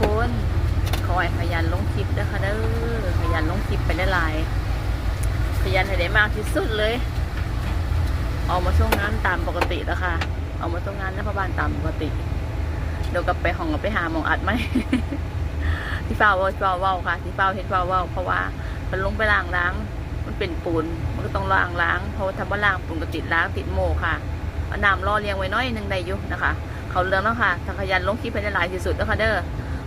คนขอให้ขยันลงคลิปนะคะเด้อขยันลงคลิปไปหลายๆขยันให้ได้มากที่สุดเลย ออกมาช่วงงานตามปกติแล้วค่ะออกมาช่วงงานน้าพระบานตามปกติเดี๋ยวกลับไปห้องกับไปหาหมองอัดไหมที่เฝ้าเว่าที่เฝ้าเว่าค่ะที่เฝ้าเห็นเฝ้าเว่าเพราะว่ามันลงไปล้างล้าง มันเป็นปูนมันก็ต้องล้างล้างเพราะว่าทำว่าล้างปูนก็ติดล้างติดโมค่ะเอาน้ำรอเลี้ยงไว้น้อยหนึงได้อยู่นะคะ เขาเรื่องแล้วค่ะถ้าขยันลงคลิปให้ได้หลายที่สุดนะคะเด้อ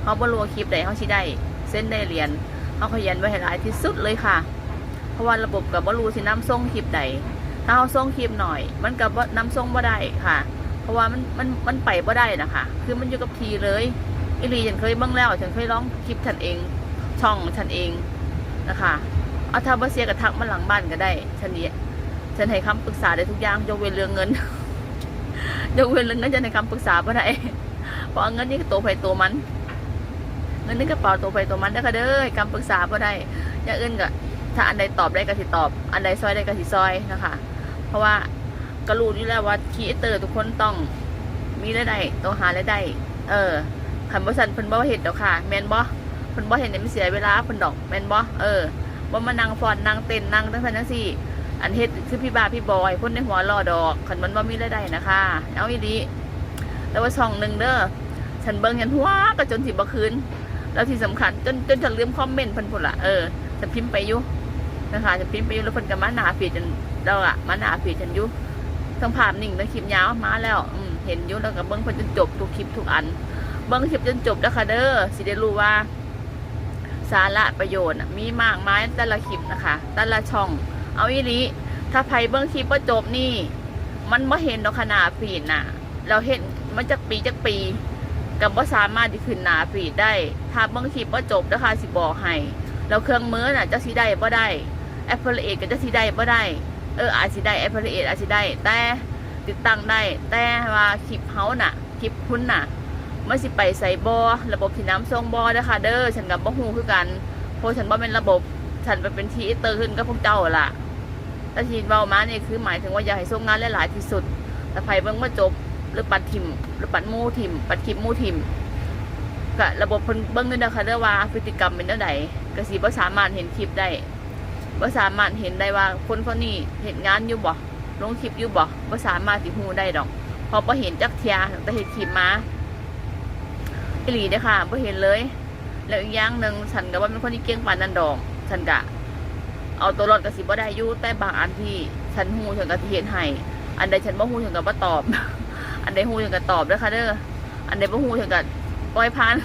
เขาบ่รู้ว่าคลิปใดเขาชิได้ เส้นได้เหรียญเขาขยันไว้ให้หลายที่สุดเลยค่ะ เพราะว่าระบบกับบ่รู้สิน้ำส่งคลิปใดถ้าเขาส่งคลิปหน่อย มันกับน้ำส่งบ่ได้ค่ะ เพราะว่ามันมันมันไปบ่ได้นะคะคือมันอยู่กับทีเลยอิลีฉันเคยบ้างแล้วฉันเคยร้องคลิปฉันเอง ช่องฉันเองนะคะเอาถ้าบเสียกระทักมาหลังบ้านก็ได้ฉันนี่ยฉันให้คำปรึกษาได้ทุกอย่างยกเว้นเรื่องเงินยกเว้นเรื่องเงินฉันให้คำปรึกษาบ่ได้เพราะเงินนี่ก็ตัวไปตัวมัน เงินนี่กระเป๋าตัวไปตัวมันได้ค่ะเด้อให้คำปรึกษาบ่ได้อย่างอื่นก็ถ้าอันใดตอบได้ก็สิตอบ อันใดซอยได้ก็สิซอยนะคะ เพราะว่าก็รู้อยู่แล้วว่าคีเตอร์ทุกคนต้องมีรายได้ต้องหารายได้เออคันบ่ซันเพิ่นบ่เฮ็ดดอกค่ะ แมนบ่เพิ่นบ่เฮ็ดเนี่ยมันเสียเวลาเพิ่นดอกแมนบ่เออบ่มานั่งฟอนนั่งเต้นนั่งจังซั่นจังซี่อันเฮ็ดคือพี่บาพี่บอยพ่นในหัวรอดอกคันมันบ่มีรายได้นะคะเอาอีหลีแต่ว่าช่องหนึ่งเด้อฉันเบิ่งยันหัวก็จนสิบ่คืน แล้วที่สำคัญจนจนฉันลืมคอมเมนต์เพิ่นพุ่นละเออฉันพิมพ์ไปอยู่นะคะฉันพิมพ์ไปอยู่แล้วเพิ่นก็มาหนาฟีจนเราอะมาหนาฟีดฉันอยู่ทั้งภาพนิ่งทั้งคลิปยาวมาแล้ว อืมเห็นอยู่แล้วก็เบิ่งเพิ่นจนจบทุกคลิปทุกอัน เบิ่งคลิปจนจบแล้วค่ะเด้อสิได้รู้ว่า สาระประโยชน์มีมากมายแต่ละคลิปนะคะ แต่ละช่อง เอาอีหลีถ้าไผเบิ่งคลิปบ่จบนี่ มันบ่เห็นดอกขนาดฟีน่ะ เราเห็นมันจักปีจักปี กับว่าสามารถที่ขึ้นหนาฟีดได้ ถ้าบางคลิปว่าจบนะคะสิบอกให้แล้วเครื่องมือน่ะจะสีได้บ่ได้แอปเปิลเอก็จะสีได้บ่ได้เอออาจสิได้แอปเปิลเออาจสิได้ แต่ติดตั้งได้ แต่ว่าคลิปเฮาน่ะคลิปคุณน่ะมันสิไปใส่บอระบบที่น้ำทรงบอนะคะเด้อฉันกับบ่ฮู้คือกันเพราะฉันบ่เป็นระบบฉันไปเป็นทีเตอร์ขึ้นกับพวกเจ้าล่ะแต่ทีเว้ามานี่คือหมายถึงว่าอยากให้ส่งงานหลายๆที่สุดแต่ไผเบิ่งว่าจบ หรือปัดทิมหรือปัดมูทิม ปัดคลิปมูทิมก็ระบบเพิ่นเบิ่งด้วยนะคะเด้อว่าพฤติกรรมเป็นเท่าใดก็สิบ่สามารถเห็นคลิปได้บ่สามารถเห็นได้ว่าคนคนนี้เห็นงานอยู่บ่ลงคลิปอยู่บ่บ่สามารถสิฮู้ได้ดอกเพราะบ่เห็นจักเทียแต่เฮ็ดคลิปมาอีหลีเด้อค่ะบ่เห็นเลย แล้วอีกอย่างหนึ่งฉันก็ว่าเป็นคนที่เก่งปานนั้นดอกฉันก็เอาตัวรอดก็สิบ่ได้อยู่แต่บางอันที่ฉันฮู้ฉันก็สิเฮ็ดให้ อันใดฉันบ่ฮู้ฉันก็บ่ตอบ อันใดหูถึงกับตอบด้วยค่ะเด้ออันใดบ่หูถึงกับปล่อยพัน